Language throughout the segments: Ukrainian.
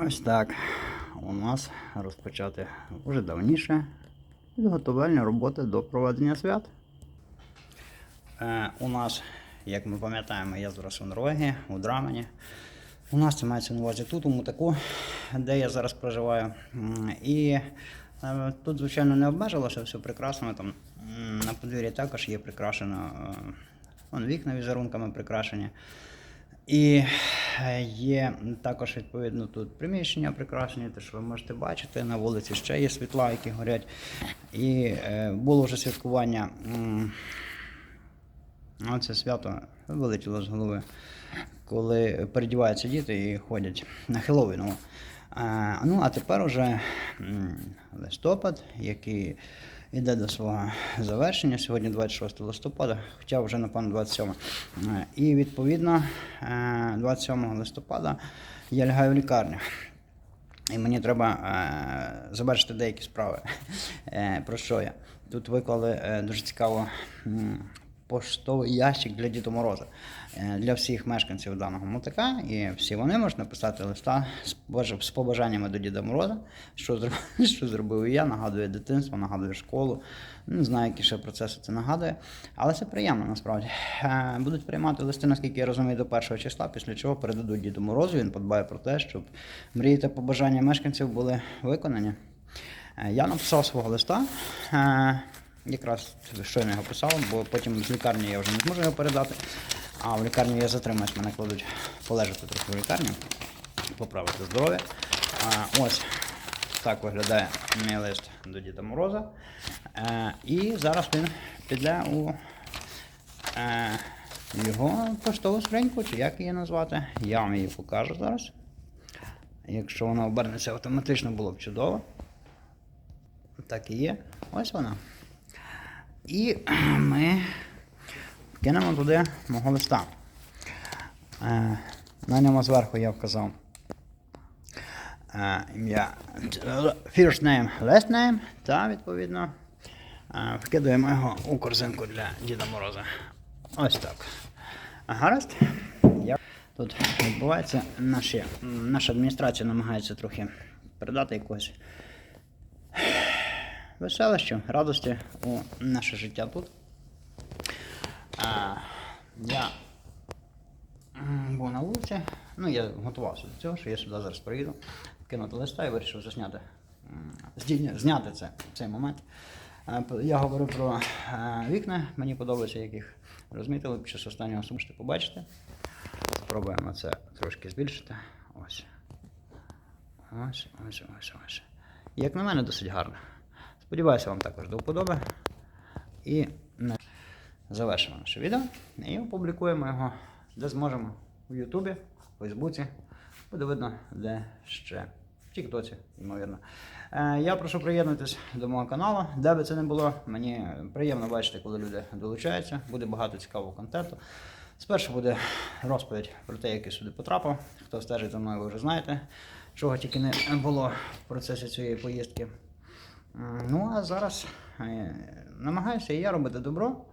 Ось так. У нас розпочати вже давніше підготовлення роботи до проведення свят. Е, у нас, як ми пам'ятаємо, я зараз у Норвегії, у Драмені. У нас це мається на увазі тут, у Мутаку, де я зараз проживаю. І е, тут, звичайно, не обмежилося все прекрасно. Там на подвір'ї також є прикрашено. е, Вон вікна візерунками прикрашені. І є також відповідно тут приміщення прикрашені, те, що ви можете бачити. На вулиці ще є світла, які горять. І е, було вже святкування. Оце свято вилетіло з голови, коли передіваються діти і ходять на Хеллоуін. А, ну, а тепер уже листопад, який йде до свого завершення. Сьогодні 26 листопада, хоча вже напевно 27. Е, І відповідно е, 27 листопада я лягаю в лікарню. І мені треба е, завершити деякі справи. Е, про що я? Тут виклали е, дуже цікаво м, поштовий ящик для Діда Мороза е, для всіх мешканців даного мутака. І всі вони можуть написати листа з, побажаннями до Діда Мороза, що, зроб- що зробив я, нагадує дитинство, нагадує школу. Не знаю, які ще процеси це нагадує, але це приємно насправді. Е, Будуть приймати листи, наскільки я розумію, до першого числа, після чого передадуть Діду Морозу. Він подбає про те, щоб мрії та побажання мешканців були виконані. Е, Я написав свого листа. Якраз щойно його писав, бо потім з лікарні я вже не зможу його передати. А в лікарню я затримаюсь, мене кладуть полежати трохи в лікарню, поправити здоров'я. А, Ось так виглядає мій лист до Діда Мороза. Е, І зараз він піде у е, його поштову скриньку, чи як її назвати. Я вам її покажу зараз. Якщо вона обернеться автоматично, було б чудово. Так і є. Ось вона. І ми кинемо туди мого листа. Е, на ньому зверху я вказав е, ім'я first name, last name, та відповідно е, вкидаємо його у корзинку для Діда Мороза. Ось так. Гаразд. Тут відбувається наші, наша адміністрація намагається трохи передати якогось веселощу, радості у наше життя тут. А, я був на вулиці, ну я готувався до цього, що я сюди зараз приїду, кинути листа і вирішив засняти, зняти це, цей момент. Я говорю про вікна, мені подобається, як їх розмітили під час останнього можете побачити. Спробуємо це трошки збільшити. Ось. Ось, ось, ось, ось. Як на мене, досить гарно. Сподіваюся, вам також до вподоби. І завершимо наше відео і опублікуємо його, де зможемо. У Ютубі, у Фейсбуці. Буде видно, де ще. В Тіктоці, ймовірно. Е, я прошу приєднатися до мого каналу, де би це не було. Мені приємно бачити, коли люди долучаються. Буде багато цікавого контенту. Спершу буде розповідь про те, як я сюди потрапив. Хто стежить за мною, ви вже знаєте, чого тільки не було в процесі цієї поїздки. М, Ну, а зараз е, намагаюся і я робити добро,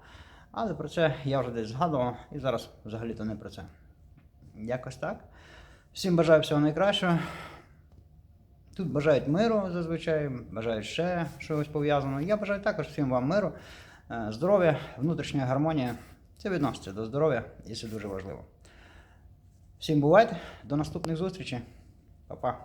але про це я вже десь згадував і зараз взагалі-то не про це. Якось так. Всім бажаю всього найкращого. Тут бажають миру зазвичай, бажають ще щось пов'язаного. Я бажаю також всім вам миру, е, здоров'я, внутрішня гармонія. Це відноситься до здоров'я і це дуже важливо. Всім бувайте, до наступних зустрічей. Па-па.